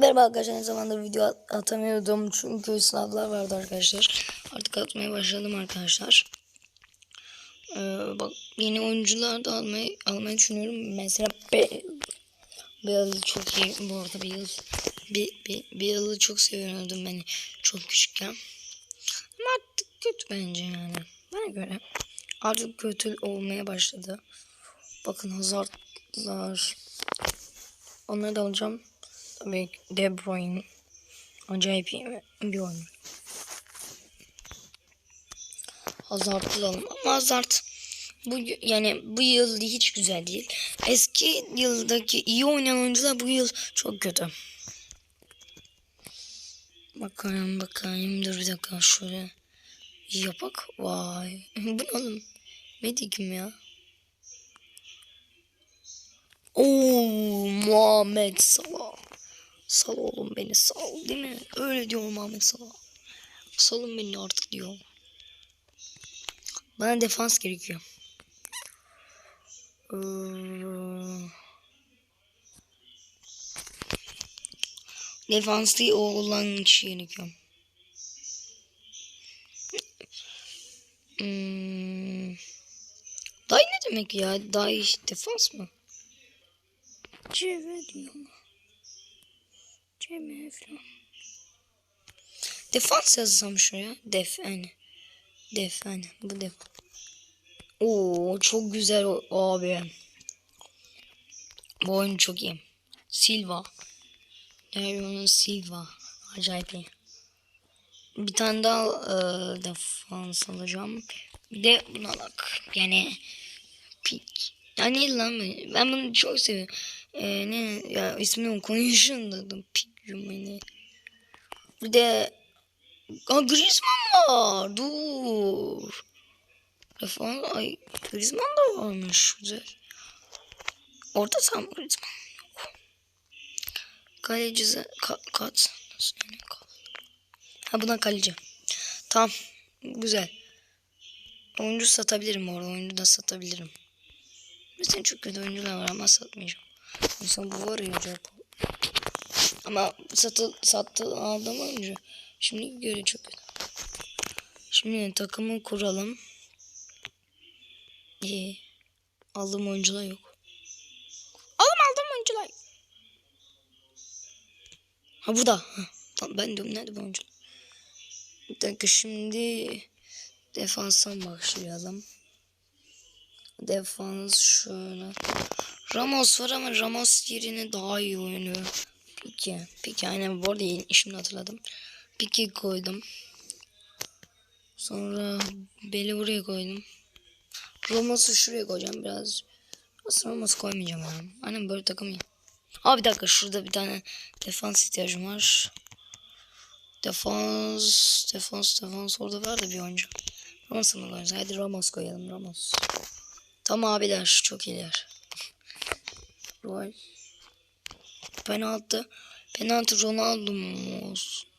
Merhaba arkadaşlar ne zamandır video at- atamıyordum çünkü sınavlar vardı arkadaşlar. Artık atmaya başladım arkadaşlar. Ee, bak yeni oyuncular da almayı, almayı düşünüyorum. Mesela Bale. Bale'ı çok iyi bu arada Bale. Bir, Bale'ı çok seviyordum ben çok küçükken. Ama artık kötü bence yani. Bana göre. Artık kötü olmaya başladı. Bakın Hazard'lar. Onları da alacağım. Tabii De Bruyne. Acayip iyi bir oyun. Hazard'ı da alalım. Ama Hazard bu yani bu yıl hiç güzel değil. Eski yıldaki iyi oynayan oyuncular bu yıl çok kötü. Bakayım bakayım dur bir dakika şöyle yapak. Vay. bu ne oğlum? Medi kim ya? Oo Muhammed Salah. Sal oğlum beni sal değil mi? Öyle diyor Muhammed Salah. Salın beni artık diyor. Bana defans gerekiyor. Ee, defanslı olan kişi gerekiyor. Hmm. Day ne demek ya? Day defans mı? CV diyor? CV falan. Defans yazsam şuraya. Def yani. Def yani. Bu def. Oo çok güzel o- abi. Bu oyun çok iyi. Silva. Daryon'un Silva. Acayip iyi. Bir tane daha e, defans alacağım. Bir de bunu alak. Yani pik. Ya ne lan? Ben bunu çok seviyorum. E, ne ya ismini konuşun dedim. Pik yani. Bir de Griezmann var. Dur. Defans ay Griezmann da varmış. Güzel. Orta saha mı Griezmann? Yok. Kaleci ka, kat. Ha buna kaleci. Tamam. Güzel. Oyuncu satabilirim orada. Oyuncu da satabilirim. Mesela çok kötü oyuncular var ama satmayacağım. Mesela bu var ya acayip. Ama satı, sattı aldım oyuncu. Şimdi göre çok kötü. Şimdi takımı kuralım. İyi. Aldığım oyuncular yok. Oğlum aldığım oyuncular. Ha burada. Ha. Tamam ben diyorum nerede bu oyuncu? Bir dakika şimdi defanstan başlayalım. Defans şöyle. Ramos var ama Ramos yerine daha iyi oynuyor. Peki. Peki aynen bu arada şimdi hatırladım. Piki koydum. Sonra Beli buraya koydum. Ramos'u şuraya koyacağım biraz. Aslında Ramos koymayacağım ya. Annem böyle takım. Aa bir dakika şurada bir tane defans ihtiyacım var. Defans, defans, defans. Orada var da bir oyuncu. Ramos'u mu koyacağız? Hadi Ramos koyalım Ramos. Tamam abiler çok iyiler. Roy. Penaltı. Penaltı Ronaldo mu olsun?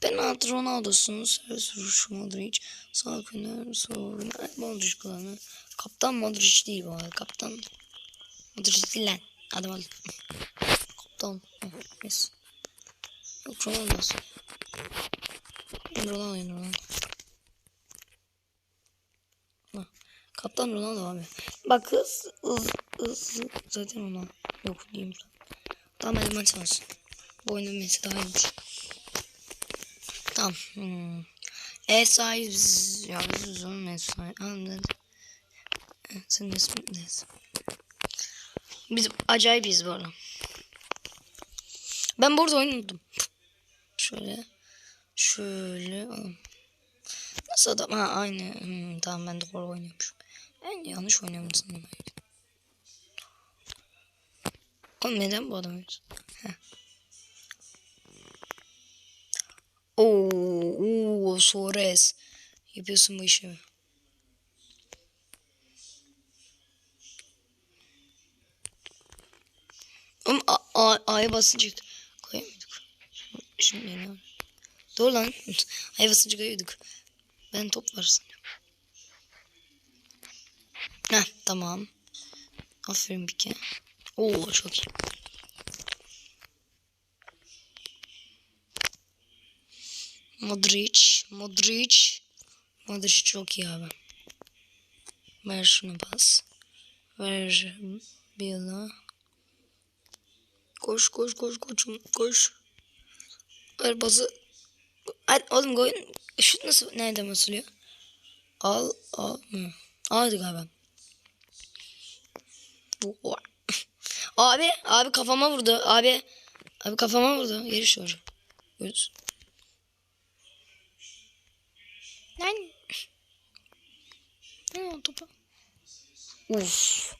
Penaltı Ronaldo'sun. Servis vuruşu Modric. Sağ kenar sol. Modric kullanır. Kaptan Modric değil bu arada. Kaptan Modric değil lan. Adam al. Kaptan. Neyse. Yok Ronaldo. Ronaldo Ronaldo. Kaptan Ronaldo abi. Bak hız hız hız zaten ona yok diyeyim. Tamam maç olsun. Bu oyunun mesela daha iyiymiş. Tamam. Hmm. E sahibiz. Ya biz onun e sahibi. Anladın. E, Senin ismin ne? Biz acayibiz bu arada. Ben burada oynadım. Şöyle. Şöyle. Nasıl adam? Ha aynı. Hmm, tamam ben doğru oynuyormuşum. Ben yanlış oynuyorum sanırım. Oğlum neden bu adam? Heh. Oo, oo, Suarez. Yapıyorsun bu işi. Oğlum A- A- A'ya basınca koyamıyorduk. Şimdi var? Doğru lan. A'ya basınca koyuyorduk. Ben top var sanıyorum. Heh tamam. Aferin bir kere. Oo çok iyi. Modric. Modric. Modric çok iyi abi. Ver şunu pas. Ver Bill'a. Koş koş koş koşum koş. Ver pası. Hadi oğlum koyun. Şut nasıl nereden basılıyor? Al al mı? Aldı galiba. Bu- Abi abi kafama vurdu. Abi abi kafama vurdu. Geri şöyle. Göz. Lan. Ne oldu topa? Uf.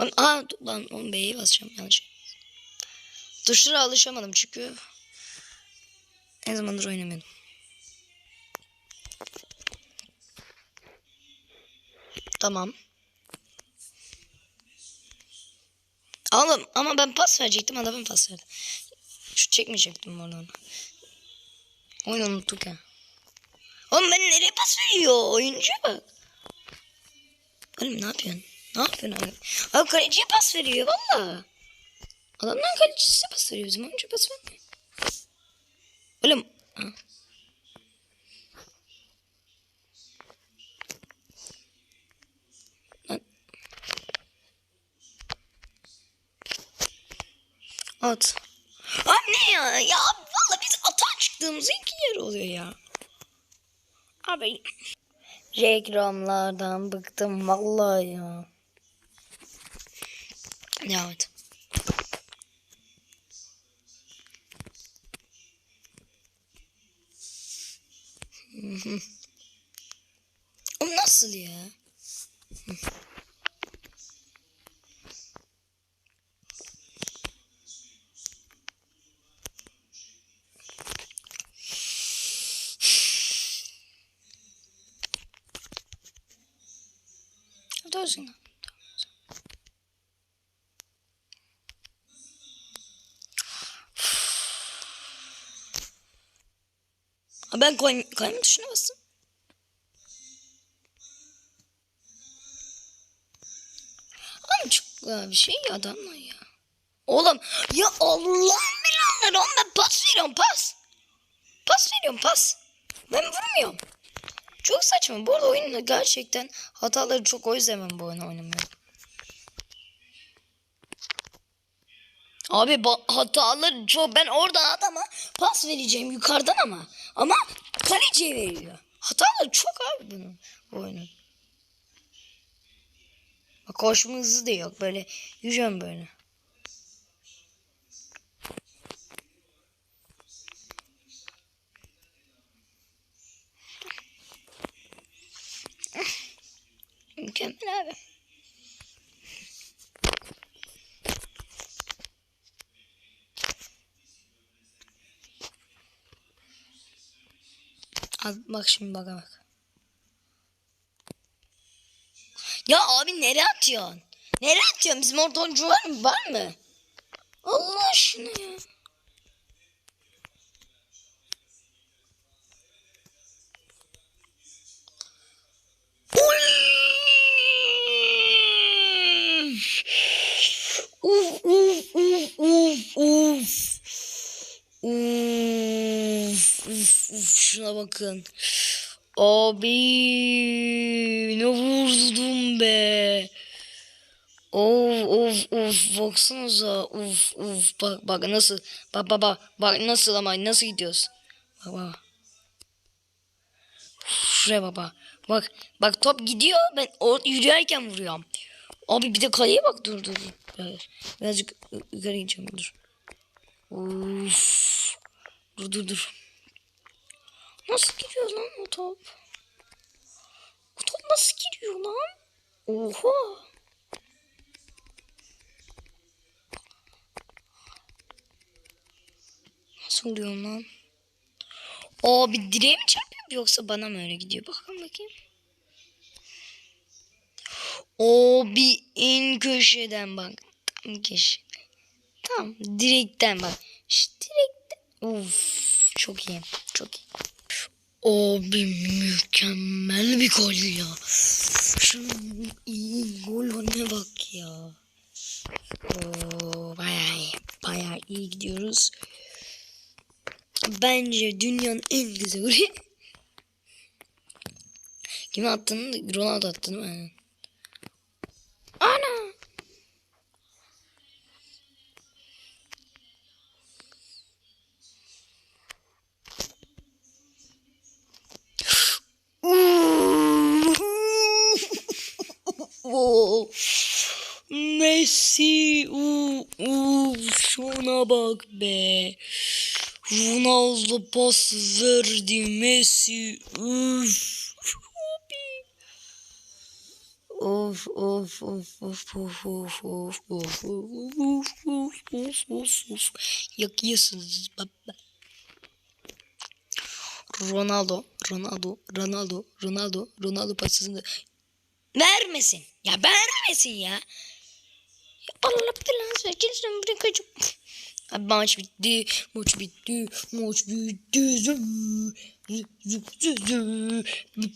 Lan, aa, lan oğlum B'ye basacağım yanlış. Tuşlara alışamadım çünkü ne zamandır oynamıyordum. Tamam. Oğlum ama ben pas verecektim adamın pas verdi. Şut çekmeyecektim oradan. Oyunu unuttuk ya. Oğlum ben nereye pas veriyor? Oyuncuya bak. Oğlum ne yapıyorsun? Ne yapıyorsun abi? Abi kaleciye pas veriyor valla. Adamdan kalecisi pas veriyor. Bizim oyuncu pas vermiyor. Oğlum. At. Abi ne ya? Ya valla biz atağa çıktığımız iki yer oluyor ya. Abi. Reklamlardan bıktım vallahi ya. Devam et. Hı hı. O nasıl ya? Ha, Ben koy, koyma tuşuna bastım. Oğlum çok güzel bir şey ya adamlar ya. Oğlum ya Allah'ım belanları oğlum ben pas veriyorum pas. Pas veriyorum pas. Ben vurmuyorum. Çok saçma. Bu arada oyunda gerçekten hataları çok o yüzden ben bu oyunu oynamıyorum. Abi hataları çok. Ben orada adama pas vereceğim yukarıdan ama. Ama kaleciye veriyor. Hataları çok abi bunun bu oyunun. Bak koşma hızı da yok. Böyle yürüyorum böyle. Mükemmel abi. Bak şimdi baka bak. Ya abi nereye atıyorsun? Nereye atıyorsun? Bizim orada oyuncu var mı? Var mı? Allah aşkına ya. Oy! Uf uf uf uf uf. Uf, şuna bakın. Abi ne vurdum be. Of of of. Baksanıza. Of of. Bak bak nasıl. Bak bak bak. Bak nasıl ama nasıl gidiyoruz? Bak bak şuraya bak bak. Bak top gidiyor. Ben o yürüyorken vuruyorum. Abi bir de kaleye bak. Dur dur Biraz- birazcık yukarı gideceğim. Dur. Of. Dur dur dur nasıl giriyor lan o top o top nasıl giriyor lan oha Nasıl oluyor lan? Abi direğe mi çarpıyor yoksa bana mı öyle gidiyor? Bakalım bakayım. Abi en köşeden bak. Tam köşeden. Tam direkten bak. İşte direkten. Uf çok iyi. Çok iyi. Abi mükemmel bir gol ya. Şunun iyi gol ne bak ya. Oo, bayağı iyi. Bayağı iyi. gidiyoruz. Bence dünyanın en güzel golü. Kime attın? Ronaldo attı değil mi? Aynen. Ana! Messi uu, uu, şuna bak be. Ronaldo pas verdi Messi. Üf. Of of of of of of of of of of of of of of yakıyorsunuz baba. Ronaldo, Ronaldo, Ronaldo, Ronaldo, Ronaldo pasını vermesin. Ya vermesin ya. Ya parlaptı lan sakin sen buraya kaçıp. Abi maç bitti. Maç bitti. Maç bitti. Zı, zı, zı, zı, zı. Mık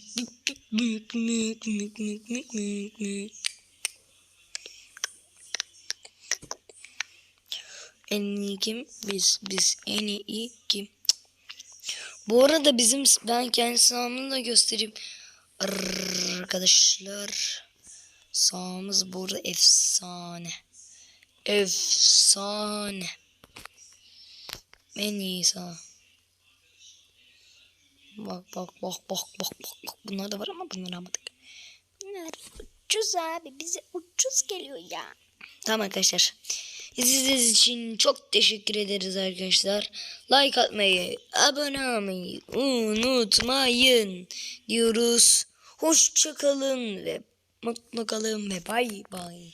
mık mık mık mık mık. En iyi kim? Biz. Biz en iyi kim? Bu arada bizim ben kendi sınavımı da göstereyim. Arkadaşlar sahamız burada efsane. Efsane. En iyi saha. Bak bak bak bak bak bak bak. Bunlar da var ama bunları almadık. Bunlar ucuz abi. Bize ucuz geliyor ya. Tamam arkadaşlar. İzlediğiniz için çok teşekkür ederiz arkadaşlar. Like atmayı, abone olmayı unutmayın diyoruz. Hoşçakalın ve mutlu kalın ve bay bay.